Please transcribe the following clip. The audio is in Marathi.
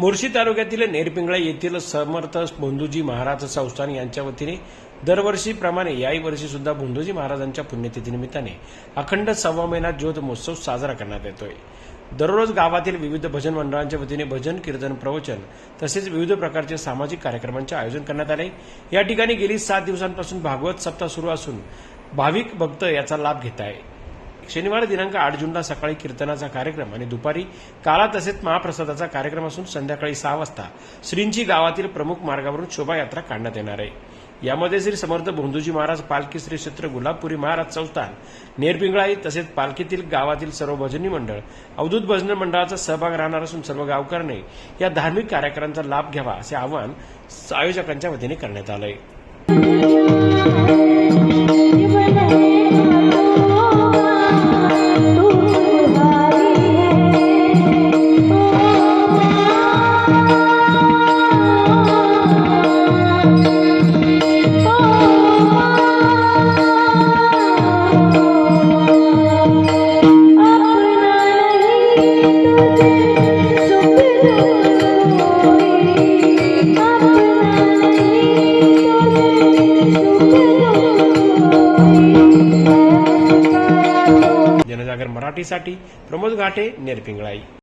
मोर्शी तालुक्यातील नेरपिंगळा येथील समर्थ बोंधूजी महाराज संस्थान यांच्या वतीने दरवर्षीप्रमाणे याही वर्षी सुद्धा बोंधूजी महाराजांच्या पुण्यतिथीनिमित्ताने अखंड सव्वा महिना ज्योत महोत्सव साजरा करण्यात येतोय. दररोज गावातील विविध भजन मंडळांच्या वतीने भजन कीर्तन प्रवचन तसेच विविध प्रकारचे सामाजिक कार्यक्रमांचे आयोजन करण्यात आले. या ठिकाणी गेली सात दिवसांपासून भागवत सप्ताह सुरू असून भाविक भक्त याचा लाभ घेत आहे शनिवार दिनांक आठ जूनला सकाळी कीर्तनाचा कार्यक्रम आणि दुपारी काला तसेच महाप्रसादाचा कार्यक्रम असून संध्याकाळी सहा वाजता श्रींची गावातील प्रमुख मार्गावरून शोभायात्रा काढण्यात येणार आहे. यामध्ये श्री समर्थ भोंदूजी महाराज पालखी श्री क्षेत्र गुलाबपुरी महाराज संस्थान नेरपिंगळाई तसेच पालखीतील गावातील सर्व भजनी मंडळ अवधूत भजन मंडळाचा सहभाग राहणार असून सर्व गावकऱ्यांनी या धार्मिक कार्यक्रमांचा लाभ घ्यावा असे आवाहन आयोजकांच्या वतीने करण्यात आलं आहे जनजागर मराठीसाठी प्रमोद घाटे नेरपिंगळाई.